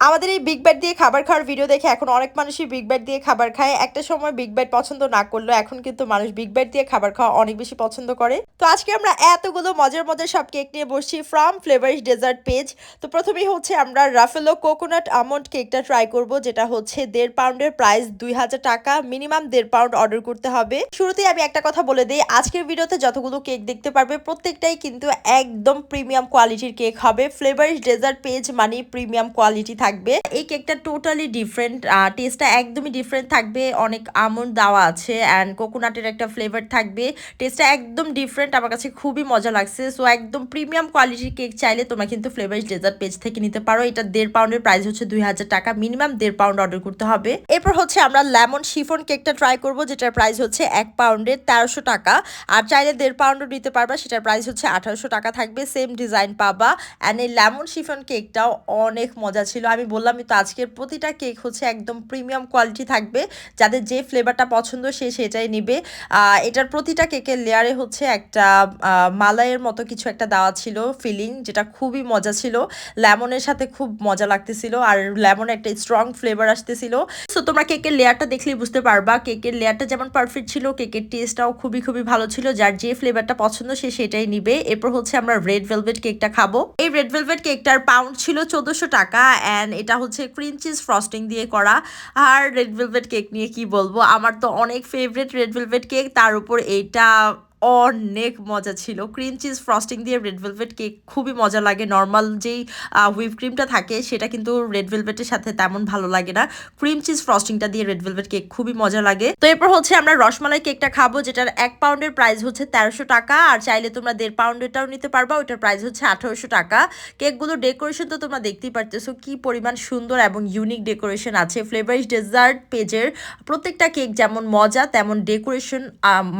আমাদের এই big bat দিয়ে খাবার খাওয়ার ভিডিও দেখে এখন অনেক মানুষই বিগ ব্যাট দিয়ে খাবার খায়। একটা সময় বিগ ব্যাট পছন্দ না করলেও এখন কিন্তু মানুষ বিগ ব্যাট দিয়ে খাবার খাওয়া অনেক বেশি পছন্দ করে। তো আজকে আমরা এতগুলো মজার মজার সব কেক নিয়ে বসছি ফ্রম ফ্লেভারিশ ডেজার্ট পেজ তো প্রথমেই হচ্ছে আমরা রাফেলো কোকোনাট আমন্ড কেকটা ট্রাই করব, যেটা হচ্ছে দেড় পাউন্ডের প্রাইস দুই হাজার টাকা। মিনিমাম দেড় পাউন্ড অর্ডার করতে হবে। শুরুতেই আমি একটা কথা বলে দিই, আজকের ভিডিওতে যতগুলো কেক দেখতে পারবে, প্রত্যেকটাই কিন্তু একদম প্রিমিয়াম কোয়ালিটির কেক হবে। ফ্লেভারিশ ডেজার্ট পেজ মানে প্রিমিয়াম কোয়ালিটি থাকবে। এই কেকটা টোটালি ডিফারেন্ট টেস্টটা একদমই ডিফারেন্ট থাকবে। অনেক আমন্ড দেওয়া আছে অ্যান্ড কোকোনাটের একটা ফ্লেভার থাকবে। টেস্টটা একদম ডিফারেন্ট আমার কাছে খুবই মজা লাগছে। সো একদম প্রিমিয়াম কোয়ালিটির কেক চাইলে তোমরা কিন্তু ফ্লেভারিশ ডেজার্ট পেজ থেকে নিতে পারো। এটা দেড় পাউন্ডের প্রাইস হচ্ছে দুই হাজার টাকা। মিনিমাম দেড় পাউন্ড অর্ডার করতে হবে। এরপর হচ্ছে আমরা লেমন শিফন কেকটা ট্রাই করব, যেটার প্রাইস হচ্ছে এক পাউন্ডের তেরোশো টাকা। আর চাইলে দেড় পাউন্ডও নিতে পারবা, সেটার প্রাইস হচ্ছে আঠারোশো টাকা থাকবে। সেম ডিজাইন পাবা। অ্যান্ড এই লেমন শিফন কেকটাও অনেক মজা ছিল। আমি বললামই তো আজকের প্রতিটা কেক হচ্ছে একদম প্রিমিয়াম কোয়ালিটি থাকবে। যাদের যে ফ্লেভারটা পছন্দ, সে সেটাই নিবে। এটার প্রতিটা কেকের লেয়ারে হচ্ছে একটা মালাইয়ের মতো কিছু একটা দেওয়া ছিল ফিলিং যেটা খুবই মজা ছিল। লেমনের সাথে খুব মজা লাগতেছিল, আর লেমনের একটা স্ট্রং ফ্লেভার আসতেছিল। সো তোমরা কেকের লেয়ারটা দেখলেই বুঝতে পারবা, কেকের লেয়ারটা যেমন পারফেক্ট ছিল, কেকের টেস্টটাও খুবই খুবই ভালো ছিল। যার যে ফ্লেভারটা পছন্দ, সে সেটাই নিবে। এরপর হচ্ছে আমরা রেড ভেলভেট কেকটা খাব। এই রেড ভেলভেট কেকটার পাউন্ড ছিল চোদ্দোশো টাকা অ্যান্ড এটা হচ্ছে ক্রিম চিজ ফ্রস্টিং দিয়ে করা। আর রেড ভেলভেট কেক নিয়ে কি বলব? আমার তো অনেক ফেভারিট রেড ভেলভেট কেক তার উপর এইটা অনেক মজা ছিল। ক্রিম চিজ ফ্রস্টিং দিয়ে রেড ভেলভেট কেক খুবই মজা লাগে। নর্মাল যেই হুইপ ক্রিমটা থাকে, সেটা কিন্তু রেড ভেলভেটের সাথে তেমন ভালো লাগে না। ক্রিম চিজ ফ্রস্টিংটা দিয়ে রেড ভেলভেট কেক খুবই মজা লাগে। তো এরপর হচ্ছে আমরা রসমালাই কেকটা খাব, যেটার এক পাউন্ডের প্রাইস হচ্ছে তেরোশো টাকা। আর চাইলে তোমরা দেড় পাউন্ডেরটাও নিতে পারবা, ওইটার প্রাইস হচ্ছে আঠারোশো টাকা। কেকগুলো ডেকোরেশন তো তোমরা দেখতেই পারতেছো, কি পরিমাণ সুন্দর এবং ইউনিক ডেকোরেশন আছে। ফ্লেভারিশ ডেজার্ট পেজের প্রত্যেকটা কেক যেমন মজা, তেমন ডেকোরেশন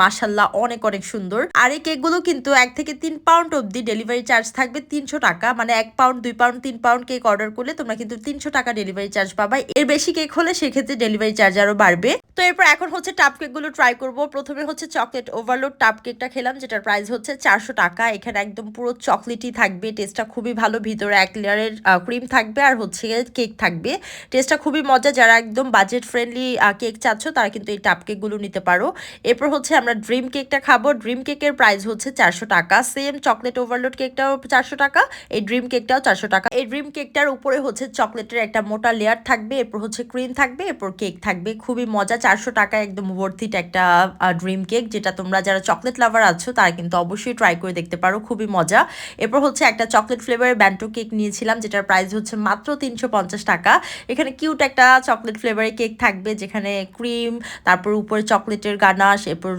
মাসাল্লাহ অনেক অনেক সুন্দর। আর এই কেকগুলো কিন্তু এক থেকে তিন পাউন্ড অব্দি ডেলিভারি চার্জ থাকবে তিনশো টাকা। মানে এক পাউন্ড দুই পাউন্ড তিন পাউন্ড কেক অর্ডার করলে তোমরা কিন্তু তিনশো টাকা ডেলিভারি চার্জ পাবা। এর বেশি কেক হলে সেক্ষেত্রে ডেলিভারি চার্জ আরও বাড়বে। তো এরপর এখন হচ্ছে টাপ কেকগুলো ট্রাই করব। প্রথমে হচ্ছে চকলেট ওভারলোড টাপ কেকটা খেলাম, যেটার প্রাইস হচ্ছে চারশো টাকা। এখানে একদম পুরো চকলেটই থাকবে। টেস্টটা খুবই ভালো। ভিতরে এক লেয়ারের ক্রিম থাকবে আর হচ্ছে কেক থাকবে। টেস্টটা খুবই মজা। যারা একদম বাজেট ফ্রেন্ডলি কেক চাচ্ছ, তারা কিন্তু এই টাপ কেকগুলো নিতে পারো। এরপর হচ্ছে আমরা ড্রিম কেকটা খাব। ড্রিম কেকের প্রাইস হচ্ছে চারশো টাকা। সেম চকলেট ওভারলোড কেকটাও চারশো টাকা, এই ড্রিম কেকটাও চারশো টাকা। এই ড্রিম কেকটার উপরে হচ্ছে চকলেটের একটা মোটা লেয়ার থাকবে, এরপর হচ্ছে ক্রিম থাকবে, এরপর কেক থাকবে। খুবই মজা, চারশো টাকা একদম ওয়ার্থিট একটা ড্রিম কেক যেটা তোমরা যারা চকলেট লাভার আছো, তারা কিন্তু অবশ্যই ট্রাই করে দেখতে পারো, খুবই মজা। এরপর হচ্ছে একটা চকলেট ফ্লেভারের ব্যান্টো কেক নিয়েছিলাম, যেটার প্রাইস হচ্ছে মাত্র তিনশো পঞ্চাশ টাকা। এখানে কিউট একটা চকলেট ফ্লেভারের কেক থাকবে, যেখানে ক্রিম তারপর উপরে চকলেটের গানাশ, এরপর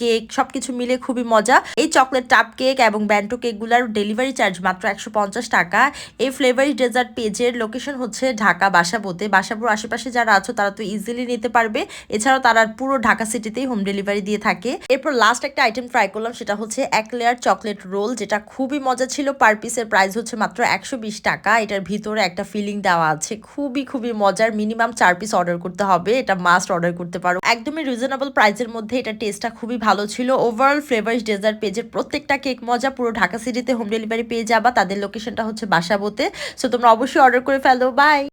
কেক সবকিছু মিলে খুবই মজা। এই চকলেট টাপ কেক এবং ব্যান্টো কেকগুলোর ডেলিভারি চার্জ মাত্র একশো পঞ্চাশ টাকা। এই ফ্লেভারি ডেজার্ট পেজের লোকেশন হচ্ছে ঢাকা বাসাবোতে বাসাবোর আশেপাশে যারা আছো, তারা তো ইজিলি নিতে পারবে। এছাড়াও তারা পুরো ঢাকা সিটিতেই হোম ডেলিভারি দিয়ে থাকে। এরপর লাস্ট একটা আইটেম ট্রাই করলাম, সেটা হচ্ছে এক লেয়ার চকলেট রোল যেটা খুবই মজা ছিল। পার পিসের প্রাইস হচ্ছে মাত্র একশো বিশ টাকা। এটার ভিতরে একটা ফিলিং দেওয়া আছে। খুবই খুবই মজার। মিনিমাম চার পিস অর্ডার করতে হবে। এটা মাস্ট অর্ডার করতে পারো। একদমই রিজনেবল প্রাইসের মধ্যে এটা টেস্টটা খুবই ভালো ছিল। ওভারঅল ফ্লেভার্স ডেজার্ট পেজের প্রত্যেকটা কেক মজা, পুরো ঢাকা সিটিতে হোম ডেলিভারি পেয়ে যাবা। তাদের লোকেশনটা হচ্ছে বাসাবোতে। সো তোমরা অবশ্যই অর্ডার করে ফেলো। বাই